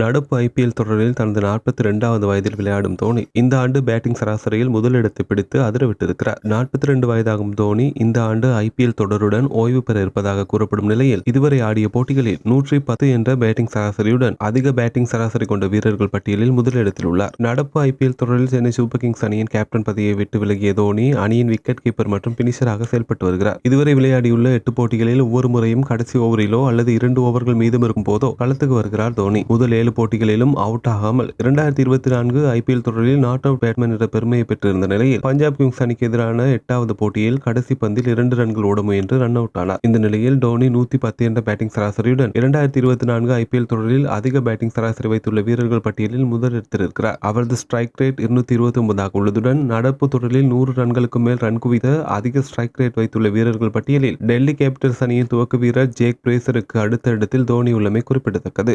நடப்பு ஐபிஎல் தொடரில் தனது நாற்பத்தி ரெண்டாவது வயதில் விளையாடும் தோனி இந்த ஆண்டு பேட்டிங் சராசரியில் முதலிடத்தை பிடித்து அதிரவிட்டிருக்கிறார். நாற்பத்தி ரெண்டு வயதாகும் தோனி இந்த ஆண்டு ஐபிஎல் தொடருடன் ஓய்வு பெற இருப்பதாக கூறப்படும் நிலையில் இதுவரை ஆடிய போட்டிகளில் நூற்றி பத்து என்ற பேட்டிங் சராசரியுடன் அதிக பேட்டிங் சராசரி கொண்ட வீரர்கள் பட்டியலில் முதலிடத்தில் உள்ளார். நடப்பு ஐபிஎல் தொடரில் சென்னை சூப்பர் கிங்ஸ் அணியின் கேப்டன் பதவியை விட்டு விலகிய தோனி அணியின் விக்கெட் கீப்பர் மற்றும் பினிஷராக செயல்பட்டு வருகிறார். இதுவரை விளையாடியுள்ள எட்டு போட்டிகளில் ஒவ்வொரு முறையும் கடைசி ஓவரிலோ அல்லது இரண்டு ஓவர்கள் மீதம் இருக்கும் போதோ களத்துக்கு வருகிறார் தோனி. முதல் ஏழு போட்டிகளிலும் அவுட் ஆகாமல் இரண்டாயிரத்தி இருபத்தி நான்கு ஐபிஎல் தொடரில் நாட் அவுட் பேட்மேன் என்ற பெருமையை பெற்றிருந்த நிலையில் பஞ்சாப் கிங்ஸ் அணிக்கு எதிரான எட்டாவது போட்டியில் கடைசி பந்தில் இரண்டு ரன்கள் ஓட முயன்று ரன் அவுட் ஆனார். இந்த நிலையில் டோனி நூத்தி பத்து என்ற பேட்டிங் சராசரியுடன் இரண்டாயிரத்தி இருபத்தி நான்கு ஐபிஎல் தொடரில் அதிக பேட்டிங் சராசரி வைத்துள்ள வீரர்கள் பட்டியலில் முதலிடத்திலிருக்கிறார். அவரது ஸ்ட்ரைக் ரேட் இருநூத்தி இருபத்தி ஒன்பதாக உள்ளதுடன் நடப்பு தொடரில் நூறு ரன்களுக்கு மேல் ரன் குவித்த அதிக ஸ்ட்ரைக் ரேட் வைத்துள்ள வீரர்கள் பட்டியலில் டெல்லி கேபிட்டல்ஸ் அணியின் துவக்க வீரர் ஜேக் பிரேசருக்கு அடுத்த இடத்தில் தோனி உள்ளமை குறிப்பிடத்தக்கது.